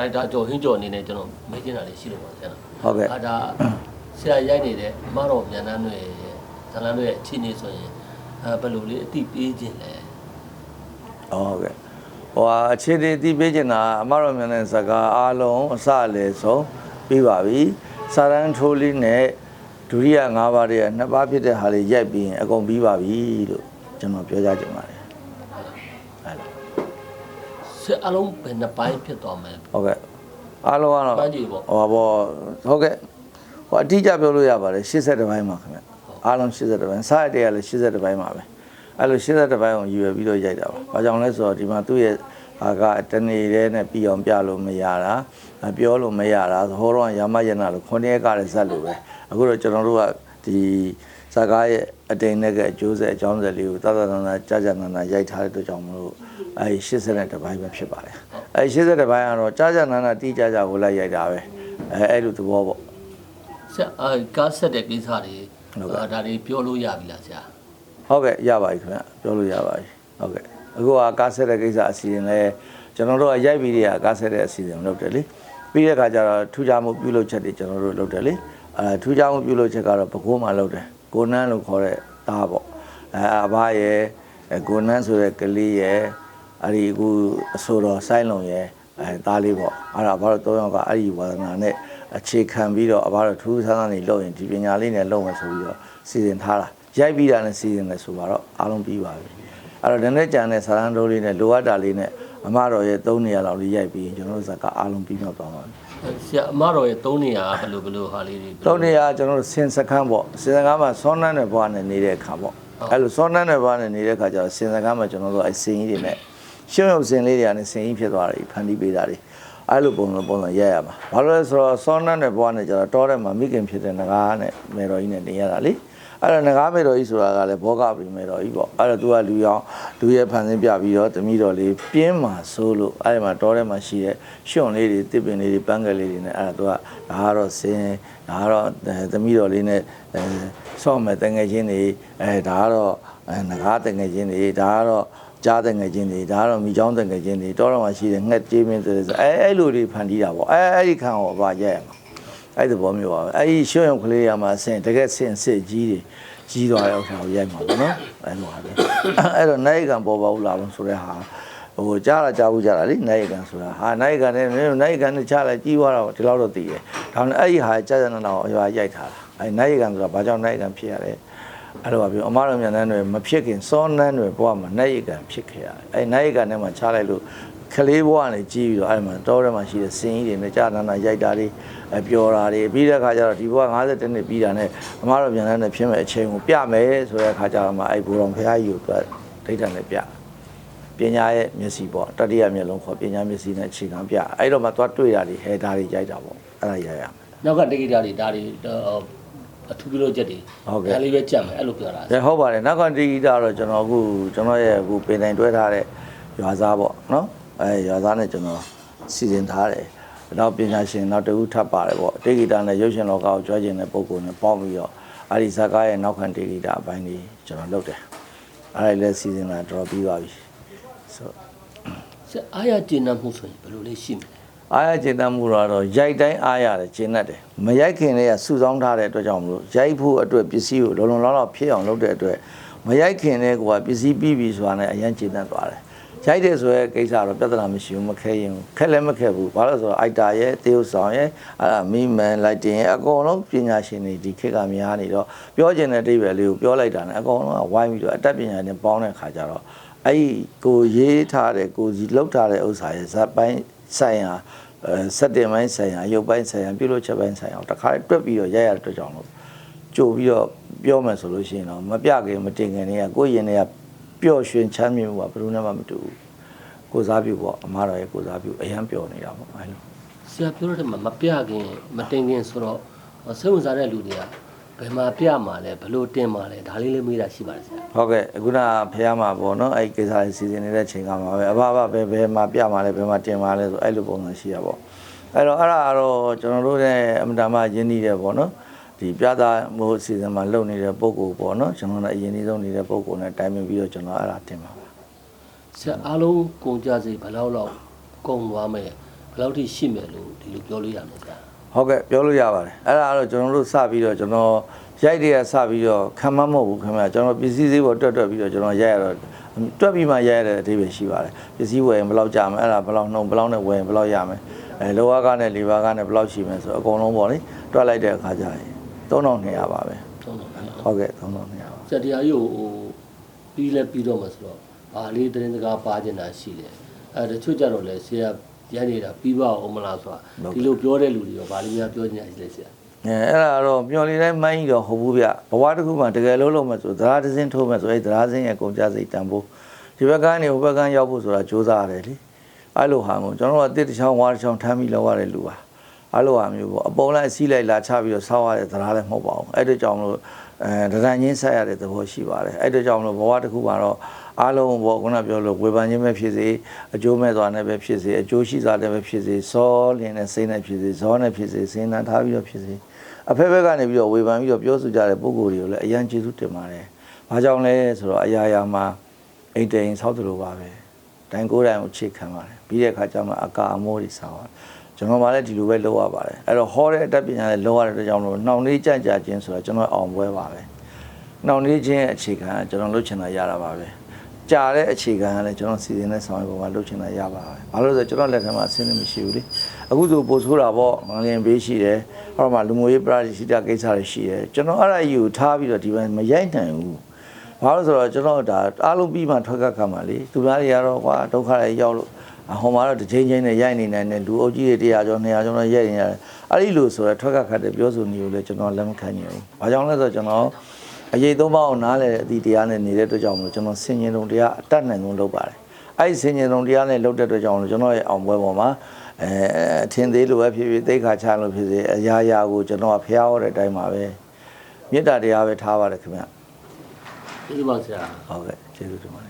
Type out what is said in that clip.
ရိုက်တာကျော်ဟင်းကျော်အနေနဲ့ကျွန်တော်မေးချင်တာလေးရှိလို့ပါဆရာဟုတ်ကဲ့အာဒါဆရာရိုက်နေတဲ့အမတော်မြန်နှန်းတွေဇလန်းတွေအခြေအနေဆိုရင်အဲဘယ်လိုလေးအတိပေးခြင်းလဲဟုတ်ကဲ့ဟိုဟာအခြေအနေတည်ပေးချင်တာအမတော်မြန်တဲ့ဇာကာအားလုံးအစအလေဆုံးပြီးပါပြီစာရန်ထိုးလေးနဲ့ဒုတိယ၅ပါးတည်းနှစ်ပါးဖြစ်တဲ့ဟာလေးရိုက်ပြီးရင်အကုန်ပြီးပါပြီလို့ကျွန်တော်ပြောကြချင်ပါတယ်အဲ့လို ဆရာအလုံးဘယ်နှစ်ပိုင်းဖြစ်သွားမလဲဟုတ်ကဲ့အားလုံးကတော့ပန်းကြီးပေါ့ဟောဘောဟုတ်ကဲ့ဟိုအတိအကျပြောလို့ရပါတယ်82ဘိုင်းပါခင်ဗျအားလုံး82ဘိုင်းစားရတဲ့ကလည်း82ဘိုင်းပါပဲအဲ့လို82ဘိုင်းကိုယူရပြီးတော့ရိုက်တာပါဘာကြောင့်လဲဆိုတော့ဒီမှာသူ့ရဲ့ဟာကတနေတည်းနဲ့ပြီးအောင်ပြလို့မရတာပြောလို့မရတာဟောတော့ရမရနာလို့ခွန်ရဲကလည်းဇက်လို့ပဲအခုတော့ကျွန်တော်တို့က ဒီဇာကားရဲ့အတိန်နဲ့ကအကျိုးဆက်အကြောင်းဆက်လေးကိုသာသာနာနာကြာကြာနာနာရိုက်ထားတဲ့အတွက်ကြောင့်မလို့အဲဒီ82ဘိုင်းပဲဖြစ်ပါတယ်အဲဒီ82ဘိုင်းကတော့ကြာကြာနာနာတိကြာကြာကိုလိုက်ရိုက်တာပဲအဲအဲ့လိုသဘောပေါ့ဆရာအာကားဆက်တဲ့ကိစ္စတွေဟုတ်ကဲ့အာဒါတွေပြောလို့ရပြီလားဆရာဟုတ်ကဲ့ရပါပြီခင်ဗျပြောလို့ရပါပြီဟုတ်ကဲ့အခုကကားဆက်တဲ့ကိစ္စအစီအစဉ်လဲကျွန်တော်တို့ကရိုက်ပြီးတဲ့ကားဆက်တဲ့အစီအစဉ်လုပ်တယ်လေပြီးတဲ့အခါကျတော့ထူးခြားမှုပြုလုပ်ချက်တွေကျွန်တော်တို့လုပ်တယ်လေ အဲထူးခြားမှုပြုလုပ်ချက်ကတော့ပကိုးမှလုပ်တယ်ကိုနန်းလို့ခေါ်တဲ့သားပေါ့အဲအဘရဲ့အဲကိုနန်းဆိုတဲ့ကလေးရဲ့အဲ့ဒီအခုအဆိုတော်ဆိုင်းလုံရဲ့အဲသားလေးပေါ့အဲ့ဒါဘာလို့သုံးယောက်ကအဲ့ဒီဝါသနာနဲ့အခြေခံပြီးတော့အဘတို့ထူးဆန်းဆန်းနေလုပ်ရင်ဒီပညာလေးနဲ့လုပ်မယ်ဆိုပြီးတော့စီစဉ်ထားတာရိုက်ပြီးတာနဲ့စီစဉ်တယ်ဆိုတော့အားလုံးပြီးပါပြီအဲ့တော့ဒီနေ့ကြံတဲ့ဆာရန်တိုးလေးနဲ့လိုအပ်တာလေးနဲ့ အမတော်ရဲ့3နေရာလောက်လေးရိုက်ပြီးရင်ကျွန်တော်တို့ဇက်ကအားလုံးပြီးမြောက်သွားပါပြီဆရာအမတော်ရဲ့၃နေရာကဘယ်လိုဘယ်လိုဟာလေးတွေသုံးနေရာကျွန်တော်တို့စင်စခန်းပေါ့စင်စခန်းမှာစောနန်းနဲ့ဘွားနဲ့နေတဲ့အခါပေါ့အဲ့လိုစောနန်းနဲ့ဘွားနဲ့နေတဲ့အခါကျတော့စင်စခန်းမှာကျွန်တော်တို့အဲ့စင်ကြီးတွေနဲ့ရှုံရုပ်စင်လေးတွေကနေစင်ကြီးဖြစ်သွားတယ်ဖန်တီးပေးတာတွေအဲ့လိုပုံစံပုံစံရက်ရမှာဘာလို့လဲဆိုတော့စောနန်းနဲ့ဘွားနဲ့ကျတော့တောထဲမှာမိခင်ဖြစ်တဲ့ငကားနဲ့မေတော်ကြီးနဲ့နေရတာလေ အဲ့တော့ငကားမေတော်ကြီးဆိုတာကလည်းဘောကပရိမေတော်ကြီးပေါ့အဲ့တော့သူကလူရောင်လူရဲ့ဖန်ဆင်းပြပြီးတော့တမိတော်လေးပြင်းမှာဆိုးလို့အဲ့ဒီမှာတောထဲမှာရှိတဲ့ရှုံလေးတွေတစ်ပင်လေးတွေပန်းကလေးတွေနဲ့အဲ့ဒါသူကဒါကတော့စင်ဒါကတော့တမိတော်လေးနဲ့အဲဆော့မဲ့တငယ်ချင်းတွေအဲဒါကတော့အဲငကားတငယ်ချင်းတွေဒါကတော့ကြားတဲ့ငယ်ချင်းတွေဒါကတော့မိချောင်းတဲ့ငယ်ချင်းတွေတောတော်မှာရှိတဲ့ငှက်ကြေးမင်းတွေဆိုအဲအဲ့လိုတွေဖန်တီးတာပေါ့အဲအဲ့ဒီခံကိုပါရက်ရမှာ အဲ့ဒီဘောမျိုးပါပဲအဲ့ဒီရွှေရုံကလေးရမှာဆင်တကယ်ဆင်စစ်ကြီးတွေကြီးသွားတဲ့ဥစ္စာကိုရိုက်မှာပေါ့နော်အဲ့လိုပါပဲအဲ့တော့နိုင်ကံပေါ်ပါဘူးလားဆိုတဲ့ဟာဟိုကြားတာကြားဘူးကြားတာလေနိုင်ကံဆိုတာဟာနိုင်ကံနဲ့နိုင်ကံနဲ့ချလိုက်ကြီးသွားတော့ဒီလောက်တော့တည်တယ်ဒါနဲ့အဲ့ဒီဟာကြာကြာနာနာကိုရွာရိုက်ထားတာအဲ့နိုင်ကံဆိုတာဘာကြောင့်နိုင်ကံဖြစ်ရလဲ အဲ့လိုပါပြောအမားတို့မြန်နှန်းတွေမဖြစ်ခင်စောနှန်းတွေဘဝမှာနိုင်ရကံဖြစ်ခဲ့ရတယ်အဲ့နိုင်ရကံထဲမှာချလိုက်လို့ခလေးဘဝနဲ့ကြီးပြီးတော့အဲ့မှာတောထဲမှာရှိတဲ့စင်ကြီးတွေနဲ့ကြာနာနာရိုက်တာတွေအပျော်တာတွေပြီးတဲ့အခါကျတော့ဒီဘဝ50နှစ်ပြီးတာနဲ့အမားတို့မြန်နှန်းနဲ့ဖြစ်မဲ့အချိန်ကိုပြမယ်ဆိုတဲ့အခါကျတော့မှအဲ့ဘူတော်ဖရာကြီးကိုသူကဒိဋ္ဌာန်နဲ့ပြပညာရဲ့မျက်စိပေါ့တတိယမျက်လုံးခေါ်ပညာမျက်စိနဲ့အခြေခံပြအဲ့တော့မှသွားတွေ့တာတွေဟဲဒါတွေရိုက်တာပေါ့အဲ့ဒါရိုက်ရမယ်နောက်ကတက္ကိတာတွေဒါတွေ အထူးပြုလို့ချက်တွေဟုတ်ကဲ့ ဒါလေးပဲကြက်မယ်အဲ့လိုပြောတာ။ဒါဟုတ်ပါတယ်။နောက်ကဒီဂီတာတော့ကျွန်တော်အခုကျွန်တော်ရဲ့အခုပင်တိုင်တွဲထားတဲ့ရွာသားပေါ့နော်။အဲရွာသားနဲ့ကျွန်တော်စီစဉ်ထားတယ်။နောက်ပညာရှင်နောက်တစ်ဦးထပ်ပါတယ်ပေါ့။တေဂီတာနဲ့ရုပ်ရှင်လောကကိုကြွားကျင်တဲ့ပုံကိုယ်နဲ့ပေါင်းပြီးတော့အာဒီဇာကားရဲ့နောက်ခံတေဂီတာအပိုင်းလေးကျွန်တော်လုပ်တယ်။အဲဒါလည်းစီစဉ်လာတော့ပြီးပါပြီ။ဆိုဆရာအားရကျဉ်းနှံမှုဆိုရင်ဘယ်လိုလေးရှိမလဲ အားရကျေနပ်မှုတော့ရိုက်တိုင်းအားရတယ်ကျေနပ်တယ်မရိုက်ခင်လေးကစုဆောင်းထားတဲ့အတွက်ကြောင့်မလို့ရိုက်ဖို့အတွက်ပစ္စည်းကိုလုံလုံလောက်လောက်ဖြစ်အောင်လုပ်တဲ့အတွက်မရိုက်ခင်လေးကပစ္စည်းပြီးပြီဆိုတာနဲ့အရင်ကျေနပ်သွားတယ်ရိုက်တယ်ဆိုရဲကိစ္စတော့ပြဿနာမရှိဘူးမခဲရင်ဘူးခက်လည်းမခက်ဘူးဘာလို့လဲဆိုတော့အိုက်တာရဲ့တေးဥဆောင်ရဲ့အဲ့ဒါမီမန်လိုက်တင်ရဲ့အကုန်လုံးပညာရှင်တွေဒီခေတ်ကများနေတော့ပြောချင်တဲ့အဓိပ္ပာယ်လေးကိုပြောလိုက်တာနဲ့အကုန်လုံးကဝိုင်းပြီးတော့အတတ်ပညာနဲ့ပေါင်းတဲ့ခါကျတော့အဲ့ဒီကိုရေးထားတဲ့ကိုစီလောက်ထားတဲ့ဥစ္စာရဲ့ဇက်ပိုင်း ဆိုင်ရာအဲစက်တင်ပိုင်းဆိုင်ရာရုပ်ပိုင်းဆိုင်ရာပြုလုပ်ချက်ပိုင်းဆိုင်ရာကိုတခါတွက်ပြီးတော့ရရတဲ့အတွက်ကြောင့်လို့ကြိုပြီးတော့ပြောမယ်ဆိုလို့ရှိရင်တော့မပြခင်မတင်ခင်တွေကကိုယ့်ရင်တွေကပျော့ရွှင်ချမ်းမြေ့မှုကဘယ်လိုမှမတူဘူးကိုစားပြုပေါ့အမားတော်ရဲ့ကိုစားပြုအရန်ပျော်နေတာပေါ့အဲလိုဆရာပြောတဲ့မှာမပြခင်မတင်ခင်ဆိုတော့စိတ်ဝင်စားတဲ့လူတွေက ဘယ်မှာပြမှာလဲဘယ်လိုတင်မှာလဲဒါလေးလေးမေးတာရှိပါတယ်ဆရာဟုတ်ကဲ့အခုနကဖះမှာပေါ့နော်အဲ့ဒီကိစ္စလေးစီစဉ်နေတဲ့ချိန်ကမှာပဲအဘအဘဘယ်ဘယ်မှာပြမှာလဲဘယ်မှာတင်မှာလဲဆိုအဲ့လိုပုံစံရှိရပေါ့အဲ့တော့အဲ့ဒါကတော့ကျွန်တော်တို့ရဲ့အမတမရင်းနှီးတယ်ပေါ့နော်ဒီပြသားမို့အစီအစဉ်မှာလုပ်နေတဲ့ပုံကိုပေါ့နော်ကျွန်တော်လည်းအရင်ကြီးဆုံးနေတဲ့ပုံကိုနဲ့တိုင်ပင်ပြီးတော့ကျွန်တော်အဲ့ဒါတင်ပါပါဆရာအားလုံးကုန်ကြစိတ်ဘယ်လောက်လောက်ကုန်သွားမယ်ဘယ်လောက်ထိရှိမယ်လို့ဒီလိုပြောလို့ရမလဲဆရာ ဟုတ်ကဲ့ပြောလို့ရပါတယ်အဲ့ဒါကတော့ကျွန်တော်တို့စပြီးတော့ကျွန်တော်ရိုက်တွေကစပြီးတော့ခံမမဟုတ်ဘူးခင်ဗျာကျွန်တော်ပစ္စည်းစည်းပေါ်တွက်တွက်ပြီးတော့ကျွန်တော်ရိုက်ရတော့တွက်ပြီးမှရိုက်ရတဲ့အသေးပဲရှိပါတယ်ပစ္စည်းဝယ်ရင်ဘယ်လောက်ကြာမလဲအဲ့ဒါဘယ်လောက်နှုံဘယ်လောက်နဲ့ဝယ်ရင်ဘယ်လောက်ရမလဲအဲလောဝါကနဲ့လီဘာကနဲ့ဘယ်လောက်ရှိမလဲဆိုတော့အကုန်လုံးပေါ့လေတွက်လိုက်တဲ့အခါကျရင်3200ပါပဲသုံးတော့တယ်ဟုတ်ကဲ့3200ပါဆရာတရားကြီးကိုဟိုပြီးလဲပြီးတော့မှဆိုတော့ဘာလေးသတင်းစကားပါကျင်တာရှိတယ်အဲတချို့ကြတော့လေဆရာ ရိုက်နေတာပြီးပါအောင်မလားဆိုတာဒီလိုပြောတဲ့လူတွေရောဘာလေးများပြောချင်တာရှိလဲဆရာအဲအဲ့ဒါတော့မျော်လင့်တိုင်းမိုင်းတော့ဟုတ်ဘူးဗျဘဝတစ်ခုမှတကယ်လို့လို့မှဆိုသရားတစ်စင်းထိုးမှဆိုအဲ့သရားစင်းရဲ့ကုန်ကြစိတ်တန်ဖို့ဒီဘက်ကနေဟိုဘက်ကရောက်ဖို့ဆိုတာစူးစမ်းရတယ်လေအဲ့လိုဟာမျိုးကျွန်တော်တို့အတစ်တစ်ချောင်းဝါတစ်ချောင်းထမ်းပြီးလောက်ရတဲ့လူပါအဲ့လိုဟာမျိုးပေါ့အပုံလိုက်စီးလိုက်လာချပြီးတော့ဆောက်ရတဲ့သရားလည်းမဟုတ်ပါဘူးအဲ့တို့ကြောင့်မလို့ အဲဒရန်ချင်းဆက်ရတဲ့သဘောရှိပါတယ်အဲ့တို့ကြောင့်မလို့ဘဝတစ်ခုမှတော့အားလုံးပေါ့ခုနပြောလို့ဝေဖန်ခြင်းပဲဖြစ်စေအကျိုးမဲ့သွားနဲ့ပဲဖြစ်စေအကျိုးရှိသွားတဲ့ပဲဖြစ်စေစောလင်းနဲ့စိမ့်နဲ့ဖြစ်စေဇောနဲ့ဖြစ်စေစိမ့်နဲ့ထားပြီးတော့ဖြစ်စေအဖက်ဖက်ကနေပြီးတော့ဝေဖန်ပြီးတော့ပြောဆိုကြတဲ့ပုံကိုယ်တွေကိုလည်းအရန်ကျေးဇူးတင်ပါတယ်။ဘာကြောင့်လဲဆိုတော့အရာရာမှာအိမ်တိန်ဆောက်တယ်လို့ပါပဲ။တိုင်ကိုယ်တိုင်ကိုချစ်ခံပါတယ်။ပြီးတဲ့အခါကျမှအကာအမိုးတွေဆောက်ပါတယ်။ ကျွန်တော်မှလည်းဒီလိုပဲလုပ်ရပါတယ်။အဲ့တော့ဟောတဲ့အတတ်ပညာလည်းလုပ်ရတဲ့အတွက်ကြောင့်မလို့နှောင့်နှေးကြကြခြင်းဆိုတော့ကျွန်တော်အောင်ပွဲပါပဲ။နှောင့်နှေးခြင်းရဲ့အခြေခံကကျွန်တော်လုပ်ချင်တာရတာပါပဲ။ကြာတဲ့အခြေခံကလည်းကျွန်တော်စီစဉ်တဲ့ဆောင်ရွက်ပေါ်မှာလုပ်ချင်တာရပါပဲ။ဘာလို့လဲဆိုတော့ကျွန်တော်လက်ထက်မှာအဆင်းနေမရှိဘူးလေ။အခုဆိုပို့ဆိုးတာပေါ့ငလျင်ဘေးရှိတယ်။ဟောမှာလူမျိုးရေးပရာရှိတာကိစ္စတွေရှိတယ်။ကျွန်တော်အဲ့ဒါကြီးကိုထားပြီးတော့ဒီဘက်မရိုက်နိုင်ဘူး။ဘာလို့ဆိုတော့ကျွန်တော်ဒါအားလုံးပြီးမှထွက်ကခါမှာလေ။သူများတွေကတော့ကွာဒုက္ခတွေရောက်လို့အ ဟောမှာတော့တစ်ချိန်ချင်းနဲ့ရိုက်နေနိုင်တယ်လူအုပ်ကြီးတွေ100ကျော်200ကျော်နဲ့ရိုက်နေရတယ်။အဲ့ဒီလိုဆိုတော့ထွက်ကခတ်တဲ့ပြောဆိုနေကိုလည်းကျွန်တော်လက်မခံနိုင်ဘူး။ဘာကြောင့်လဲဆိုတော့ကျွန်တော်အရေးသုံးပါးအောင်နားလဲတဲ့အသည့်တရားနဲ့နေတဲ့အတွက်ကြောင့်မလို့ကျွန်တော်ဆင်ញင်တုံတရားအတတ်နိုင်ဆုံးလုပ်ပါတယ်။အဲ့ဒီဆင်ញင်တုံတရားနဲ့လုပ်တဲ့အတွက်ကြောင့်မလို့ကျွန်တော်ရဲ့အောင်ပွဲပေါ်မှာအဲအထင်သေးလို့ပဲဖြစ်ဖြစ်သိက္ခာချလို့ဖြစ်စေအရာရာကိုကျွန်တော်ကဖျားဟောတဲ့အတိုင်းပါပဲမေတ္တာတရားပဲထားပါတယ်ခင်ဗျကျေးဇူးပါဆရာဟုတ်ကဲ့ကျေးဇူးတင်ပါတယ်